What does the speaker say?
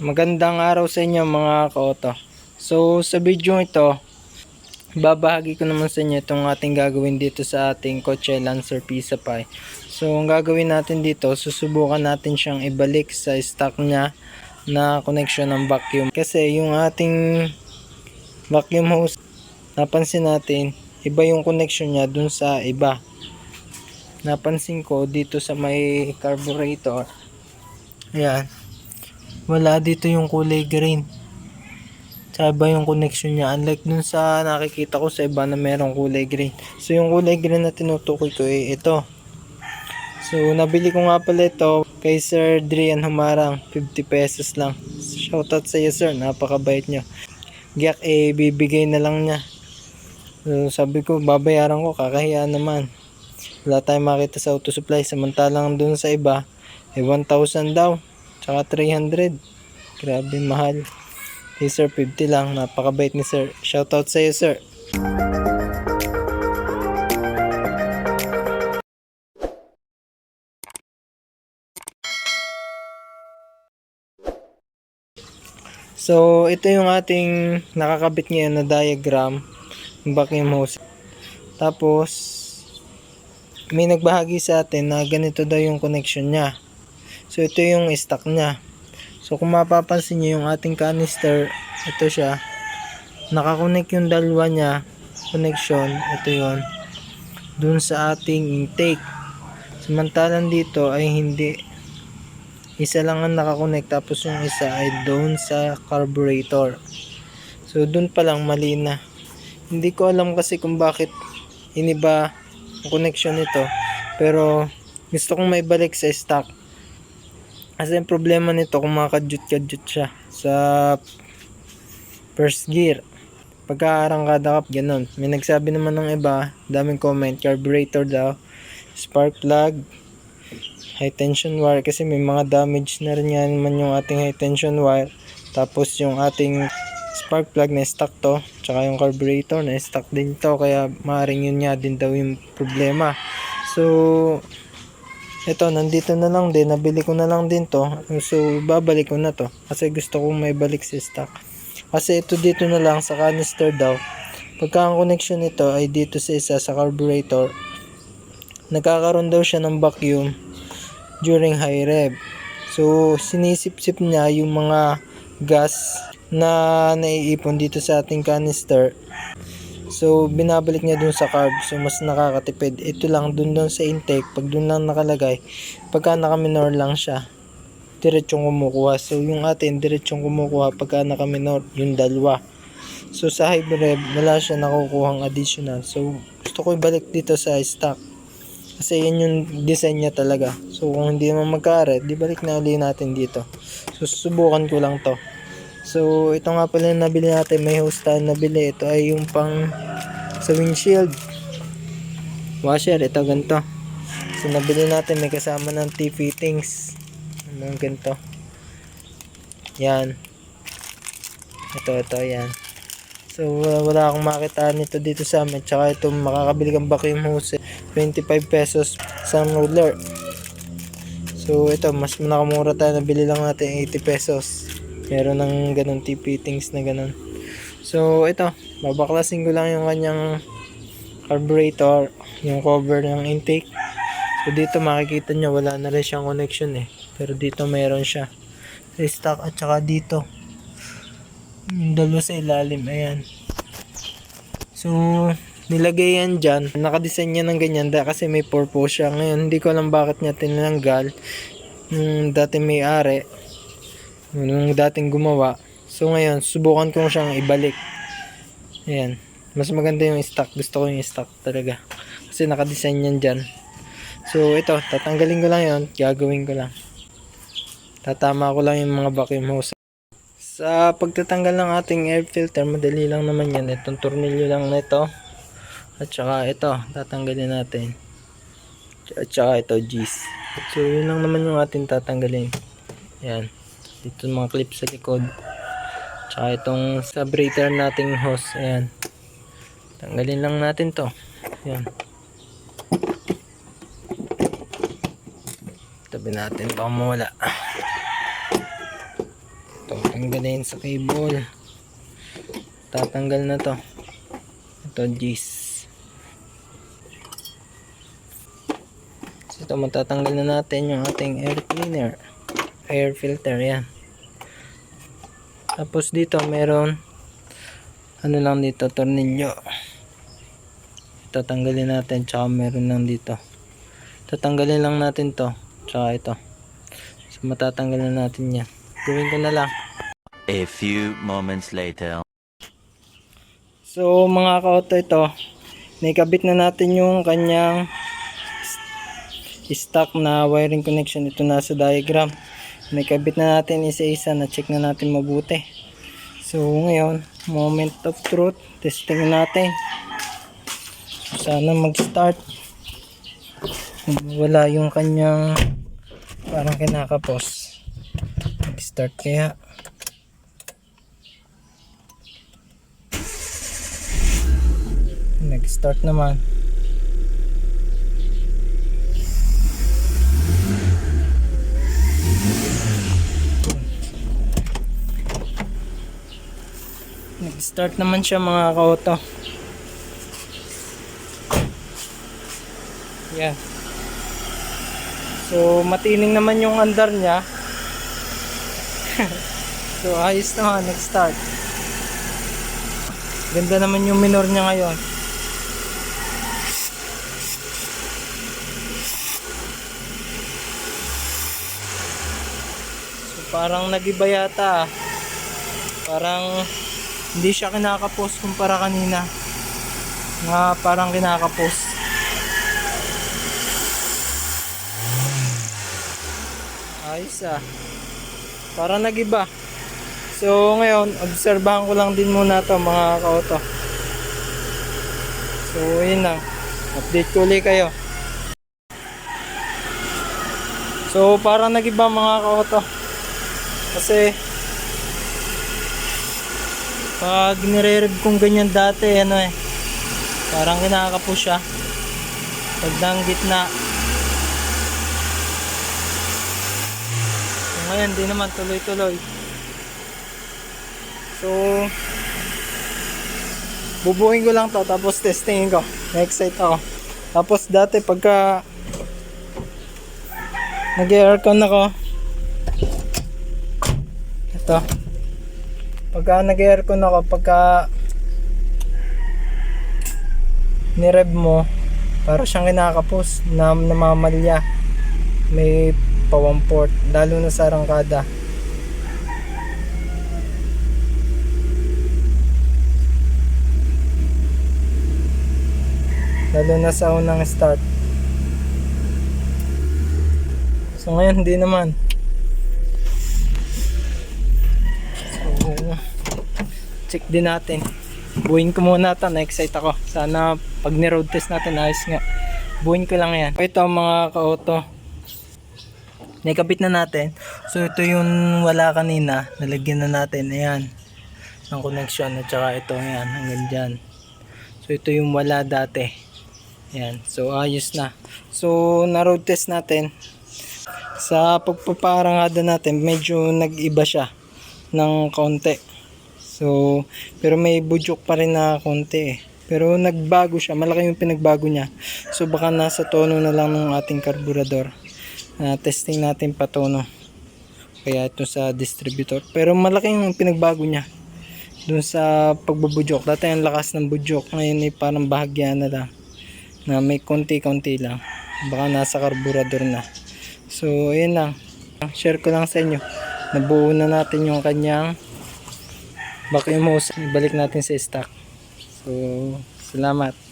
Magandang araw sa inyo mga kaoto. So sa video ito, babahagi ko naman sa inyo itong ating gagawin dito sa ating kotse Lancer Pisa Pi. So ang gagawin natin dito, susubukan natin siyang ibalik sa stock niya na connection ng vacuum. Kasi yung ating vacuum hose, napansin natin, iba yung connection niya dun sa iba. Napansin ko dito sa may carburetor. Ayan wala dito yung kulay green. Sa yung connection niya. Unlike dun sa nakikita ko sa iba na merong kulay green. So yung kulay green na tinutukoy ko eh ito. So nabili ko nga pala ito kay Sir Drian Humarang. 50 pesos lang. Shoutout sa iyo sir. Napakabait nyo. Giyak eh bibigay na lang niya. So, sabi ko babayaran ko kakahiya naman. Wala tayong makita sa auto supply. Samantalang dun sa iba eh 1,000 daw. Tsaka 300. Grabe mahal. Hey sir, 50 lang. Napakabait ni sir. Shoutout sa iyo sir. So, ito yung ating nakakabit ngayon na diagram ng vacuum hose. Tapos, may nagbahagi sa atin na ganito daw yung connection niya. So ito yung stock niya. So kung mapapansin niyo yung ating canister, ito siya. Nakakonek yung dalawa niya, connection, ito yon dun sa ating intake. Samantalang dito ay hindi. Isa lang ang nakakonek tapos yung isa ay doon sa carburetor. So dun pa lang mali na. Hindi ko alam kasi kung bakit iniba ang connection nito. Pero gusto kong maibalik sa stock. Kasi ang problema nito kung makakadyut-kadyut siya sa first gear. Pagkaarangkada ka, ganun. May nagsabi naman ng iba, daming comment, carburetor daw, spark plug, high tension wire kasi may mga damage na rin yan naman yung ating high tension wire. Tapos yung ating spark plug na stock to, tsaka yung carburetor na stock din to, kaya maaaring yun nga din daw yung problema. So, ito, nandito na lang din. Nabili ko na lang din to. So, babalik ko na to. Kasi gusto kong may balik sa stock. Kasi ito dito na lang sa canister daw. Pagka ang connection nito ay dito sa isa sa carburetor, nagkakaroon daw siya ng vacuum during high rev. So, sinisip-sip niya yung mga gas na naiipon dito sa ating canister So, binabalik niya dun sa carb. So, mas nakakatipid. Ito lang, dun dun sa intake. Pag dun lang nakalagay, pagka naka-minor lang siya, diretsong kumukuha. So, yung atin, diretsong kumukuha pagka naka-minor, yung dalawa. So, sa rev, wala siya nakukuhang additional. So, gusto ko ibalik dito sa stock. Kasi yan yung design niya talaga. So, kung hindi naman magkare, di balik na uli natin dito. So, susubukan ko lang to. So, ito nga pala yung nabili natin. May hose tayo nabili. Ito ay yung pang sa windshield. Washer. Ito ganito. So, nabili natin. May kasama ng T-fittings. Ano ganito. Yan. Ito, ito, yan. So, uh, wala akong makita nito dito sa amin. Tsaka ito, makakabili kang vacuum hose. 25 pesos sa roller. So, ito, mas nakamura tayo. Nabili lang natin 80 pesos meron ng ganun t-fittings na ganun. So ito babaklasin ko lang yung kanyang carburetor yung cover ng intake. So dito makikita nyo wala na rin siyang connection eh. Pero dito meron siya. Sa stock at saka dito. Yung dalawa sa ilalim ayan. So nilagay yan dyan. Nakadesign niya ng ganyan dahil kasi may purpose siya. Ngayon hindi ko alam bakit niya tinanggal. Nung dati may ari nung dating gumawa. So ngayon, subukan ko siyang ibalik. Ayan. Mas maganda yung stock. Gusto ko yung stock talaga. Kasi nakadesign yan dyan. So ito, tatanggalin ko lang yon Gagawin ko lang. Tatama ko lang yung mga vacuum hose. Sa pagtatanggal ng ating air filter, madali lang naman yan. Itong tornilyo lang na ito. At saka ito, tatanggalin natin. At saka ito, G's. So yun lang naman yung ating tatanggalin. Yan dito mga clip sa likod. Tsaka itong subbrater nating hose ayan. Tanggalin lang natin to. Ayan. Tabi natin baka mawala. Ito tanggalin sa cable. Tatanggal na to. Ito G's ito matatanggal na natin yung ating air cleaner air filter yan. Tapos dito meron ano lang dito tornilyo. Tatanggalin natin tsaka meron lang dito. Tatanggalin lang natin to tsaka ito. So matatanggal na natin yan. Gawin ko na lang. A few moments later. so mga ka-auto ito. Naikabit na natin yung kanyang stock na wiring connection. Ito nasa diagram naikabit na natin isa-isa na check na natin mabuti. So ngayon moment of truth. Testing natin. Sana mag start wala yung kanyang parang kinakapos. Mag start kaya. Nag start naman nag-start naman siya mga ka-auto. Yan so matining naman yung andar niya. So ayos naman nag-start. Ganda naman yung minor niya ngayon. So parang nagiba yata. Parang hindi siya kinakapos kumpara kanina. Nga parang kinakapos ayos ah. Parang nagiba. So ngayon obserbahan ko lang din muna to mga kauto so yun lang. Update ko ulit kayo. So parang nagiba mga kauto kasi pag nire-rev kong ganyan dati, ano eh, parang kinakapo siya. Pag nang gitna. So, ngayon, di naman tuloy-tuloy. So, bubuhin ko lang to tapos testingin ko. Na-excite ako. Tapos dati pagka nag-aircon ako, ito, pagka nag-aircon ako, pagka nirev mo, para siyang kinakapos na namamalya. May pawang port, lalo na sa arangkada. Lalo na sa unang start. So ngayon, hindi naman. Check din natin. Buuin ko muna ito. Na-excite ako. Sana pag ni-road test natin, ayos nga. Buuin ko lang yan. Ito mga ka-auto. Nakabit na natin. So ito yung wala kanina. Nalagyan na natin. Ayan. Ng connection. At saka ito. Ayan. Hanggang dyan. So ito yung wala dati. Ayan. So ayos na. So na-road test natin. Sa pagpaparangada natin, medyo nag-iba siya ng konti. So, pero may budyok pa rin na konti eh. Pero nagbago siya, malaki yung pinagbago niya. So baka nasa tono na lang ng ating karburador. Na testing natin pa tono. Kaya ito sa distributor. Pero malaki yung pinagbago niya. Doon sa pagbabudyok. Dati ang lakas ng budyok. Ngayon ay parang bahagya na lang. Na may konti-konti lang. Baka nasa karburador na. So, ayun lang. Share ko lang sa inyo. Nabuo na natin yung kanyang vacuum hose. Ibalik natin sa stock. So, salamat.